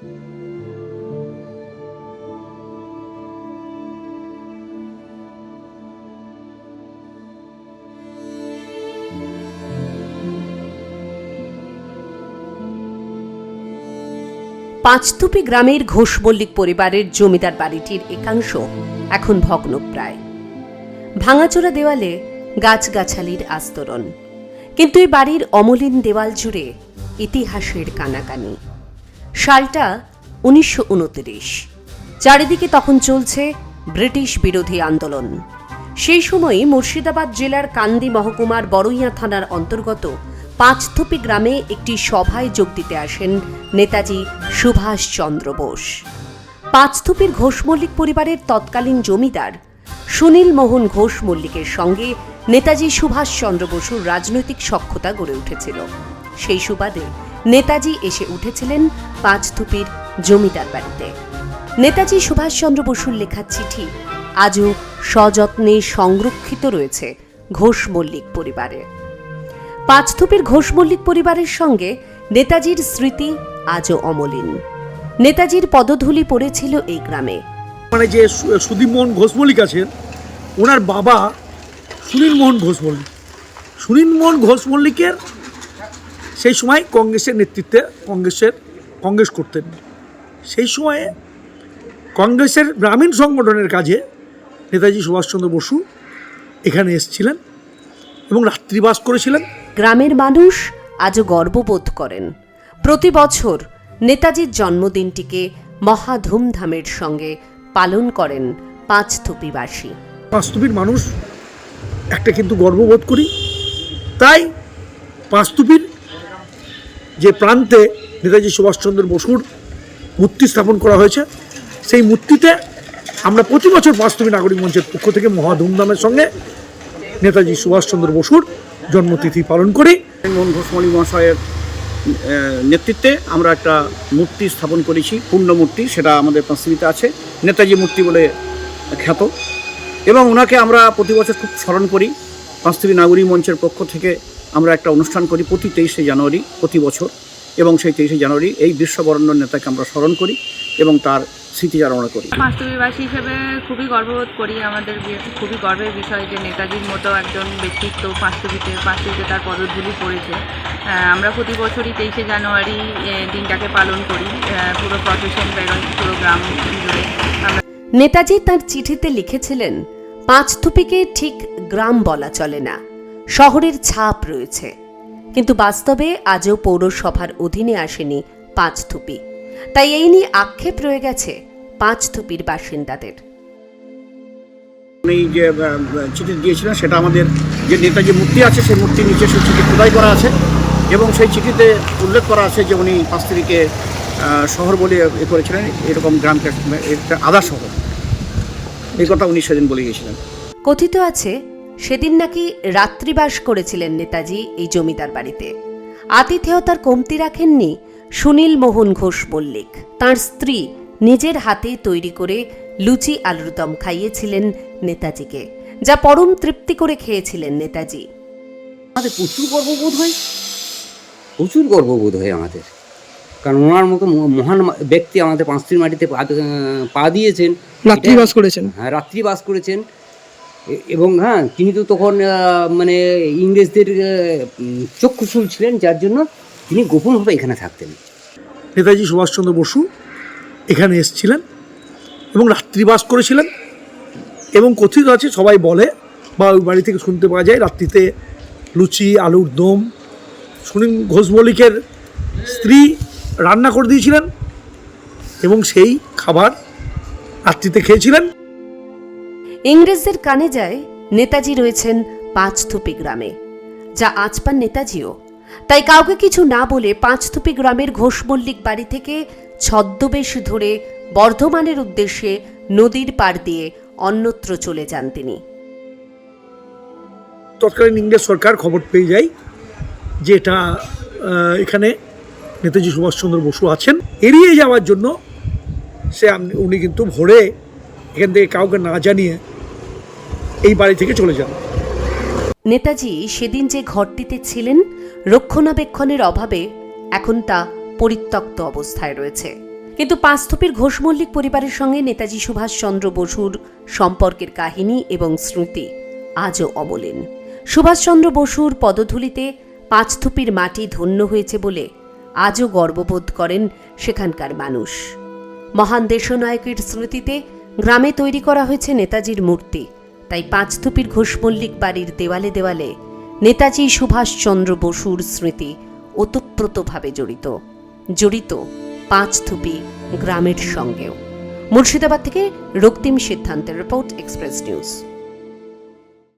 পাঁচতুপি গ্রামের ঘোষ মল্লিক পরিবারের জমিদার বাড়িটির একাংশ এখন ভগ্নপ্রায়। ভাঙাচোরা দেওয়ালে গাছগাছালির আস্তরণ। কিন্তু এই বাড়ির অমলিন দেওয়াল জুড়ে ইতিহাসের কানাকানি। সালটা উনিশশো চারিদিকে তখন চলছে ব্রিটিশ বিরোধী আন্দোলন। সেই সময়ই মুর্শিদাবাদ জেলার কান্দি মহকুমার বড়ইয়া থানার অন্তর্গত পাঁচথপি গ্রামে একটি সভায় যোগ দিতে আসেন নেতাজি সুভাষচন্দ্র বোস। পাঁচথুপির ঘোষ মল্লিক পরিবারের তৎকালীন জমিদার সুনীল মোহন ঘোষ মল্লিকের সঙ্গে নেতাজি সুভাষচন্দ্র বসুর রাজনৈতিক সখ্যতা গড়ে উঠেছিল। সেই সুবাদে নেতাজি এসে উঠেছিলেন পাঁচথুপির জমিদার বাড়িতে। নেতাজি সুভাষচন্দ্র বসুর লেখা চিঠি আজও সযত্নে সংরক্ষিত রয়েছে ঘোষ মল্লিক পরিবারে। পাঁচথুপির ঘোষ মল্লিক পরিবারের সঙ্গে নেতাজির স্মৃতি আজও অমলিন। নেতাজির পদধূলি পড়েছিল এই গ্রামে। মানে যে সু- সুদীপ মোহন ঘোষ মল্লিক আছেন, ওনার বাবা সুনীল মোহন ঘোষ মল্লিক সুনীল মোহন ঘোষ মল্লিকের সেই সময় কংগ্রেসের নেতৃত্বে কংগ্রেসের কংগ্রেস করতেন। সেই সময়ে কংগ্রেসের গ্রামীণ সংগঠনের কাজে নেতাজি সুভাষচন্দ্র বসু এখানে এসেছিলেন এবং রাত্রিবাস করেছিলেন। গ্রামের মানুষ আজও গর্ববোধ করেন। প্রতি বছর নেতাজির জন্মদিনটিকে মহা ধুমধামের সঙ্গে পালন করেন পাঁচথুপিবাসী পাঁচতুপির মানুষ একটা কিন্তু গর্ববোধ করি। তাই পাঁচতুপির যে প্রান্তে নেতাজি সুভাষচন্দ্র বসুর মূর্তি স্থাপন করা হয়েছে, সেই মূর্তিতে আমরা প্রতি বছর বাস্তবী নাগরিক মঞ্চের পক্ষ থেকে মহা ধুমধামের সঙ্গে নেতাজি সুভাষচন্দ্র বসুর জন্মতিথি পালন করি। মোহন ঘোষমণি মহাশয়ের নেতৃত্বে আমরা একটা মূর্তি স্থাপন করেছি, পূর্ণ মূর্তি, সেটা আমাদের পাঁচটিতে আছে, নেতাজি মূর্তি বলে খ্যাত। এবং ওনাকে আমরা প্রতি বছর খুব স্মরণ করি পাঁচটিভি নাগরিক মঞ্চের পক্ষ থেকে আমরা একটা অনুষ্ঠান করি প্রতি তেইশে জানুয়ারি প্রতি বছর এবং সেই তেইশে জানুয়ারি এই বিশ্ববরণ্য নেতাকে আমরা স্মরণ করি এবং তার স্মৃতিচারণা করি। বাস্তবিকবাসী হিসেবে খুবই গর্ববোধ করি আমাদের খুবই গর্বের বিষয় যে নেতাজির মতো একজন ব্যক্তিত্ব পাঁচটবিতে পাঁচটিতে তার পদধূলি পড়েছে আমরা প্রতি বছরই তেইশে জানুয়ারি দিনটাকে পালন করি পুরো প্রফেশন বেরোয় পুরো গ্রাম জুড়ে। নেতাজি তার চিঠিতে লিখেছিলেন পাঁচথুপিকে ঠিক গ্রাম বলা চলে না। শহরের ছাপ রয়েছে। কিন্তু বাস্তবে আজও পৌরসভার অধীনে আসেনি পাঁচথুপি তাই এই নিয়ে আক্ষেপ রয়ে গেছে পাঁচথুপির বাসিন্দাদের। উনি যে চিঠি দিয়েছিলেন সেটা আমাদের যে নেতাজি মূর্তি আছে সেই মূর্তির নিচে সেই চিঠি খোদাই করা আছে এবং সেই চিঠিতে উল্লেখ করা আছে যে উনি পাঁচ পাঁচতিরিকে শহর বলে এ করেছিলেন এরকম গ্রামকে একটা আদা শহর। এই কথা উনি সেদিন বলে গিয়েছিলেন কথিত আছে সেদিন নাকি রাত্রিবাস করেছিলেন নেতাজি এই জমিদার বাড়িতে। আতিথেয়তার কমতি রাখেননি সুনীল মোহন ঘোষ মল্লিক। তার স্ত্রী নিজের হাতে তৈরি করে লুচি আলুর দম খাইয়েছিলেন নেতাজিকে যা পরম তৃপ্তি করে খেয়েছিলেন নেতাজি। আমাদের প্রচুর গর্ববোধ হয়। প্রচুর গর্ববোধ হয় আমাদের। কারণ ওনার মতো মহান ব্যক্তি আমাদের পাঁচটির মাটিতে পা পা দিয়েছেন। রাত্রিবাস করেছেন। হ্যাঁ রাত্রিবাস করেছেন। এবং হ্যাঁ তিনি তো তখন মানে ইংরেজদের চক্ষুশুল ছিলেন, যার জন্য তিনি গোপনভাবে এখানে থাকতেন। নেতাজি সুভাষচন্দ্র বসু এখানে এসেছিলেন এবং রাত্রিবাস করেছিলেন এবং কথিত আছে, সবাই বলে, বা ওই বাড়ি থেকে শুনতে পাওয়া যায়, রাত্রিতে লুচি, আলুর দম, সুনীল ঘোষ মল্লিকের স্ত্রী রান্না করে দিয়েছিলেন এবং সেই খাবার রাত্রিতে খেয়েছিলেন। ইংরেজদের কানে যায়, নেতাজি রয়েছেন পাঁচথুপি গ্রামে। যা আজ পান নেতাজিও। তাই কাউকে কিছু না বলে পাঁচথুপি গ্রামের ঘোষ মল্লিক বাড়ি থেকে ছদ্মবেশ ধরে বর্ধমানের উদ্দেশ্যে নদীর পার দিয়ে অন্যত্র চলে যান তিনি। তৎকালীন ইংরেজ সরকার খবর পেয়ে যায় যে এটা এখানে নেতাজি সুভাষচন্দ্র বসু আছেন। এড়িয়ে যাওয়ার জন্য সে উনি কিন্তু ভোরে এখান থেকে কাউকে না জানিয়ে এই বাড়ি থেকে চলে যান। নেতাজি সেদিন যে ঘরটিতে ছিলেন, রক্ষণাবেক্ষণের অভাবে এখন তা পরিত্যক্ত অবস্থায় রয়েছে। কিন্তু পাঁচথপির ঘোষ মল্লিক পরিবারের সঙ্গে নেতাজি সুভাষচন্দ্র বসুর সম্পর্কের কাহিনী এবং স্মৃতি আজও অমলিন সুভাষচন্দ্র বসুর পদধূলিতে পাঁচথুপির মাটি ধন্য হয়েছে বলে আজও গর্ববোধ করেন সেখানকার মানুষ। মহান দেশনায়কের স্মৃতিতে গ্রামে তৈরি করা হয়েছে নেতাজির মূর্তি। তাই পাঁচথুপির ঘোষমল্লিক বাড়ির দেওয়ালে দেওয়ালে নেতাজি সুভাষচন্দ্র বসুর স্মৃতি ওতপ্রোতভাবে জড়িত। জড়িত পাঁচথুপি গ্রামের সঙ্গেও। মুর্শিদাবাদ থেকে রক্তিম সিদ্ধান্তের রিপোর্ট, এক্সপ্রেস নিউজ।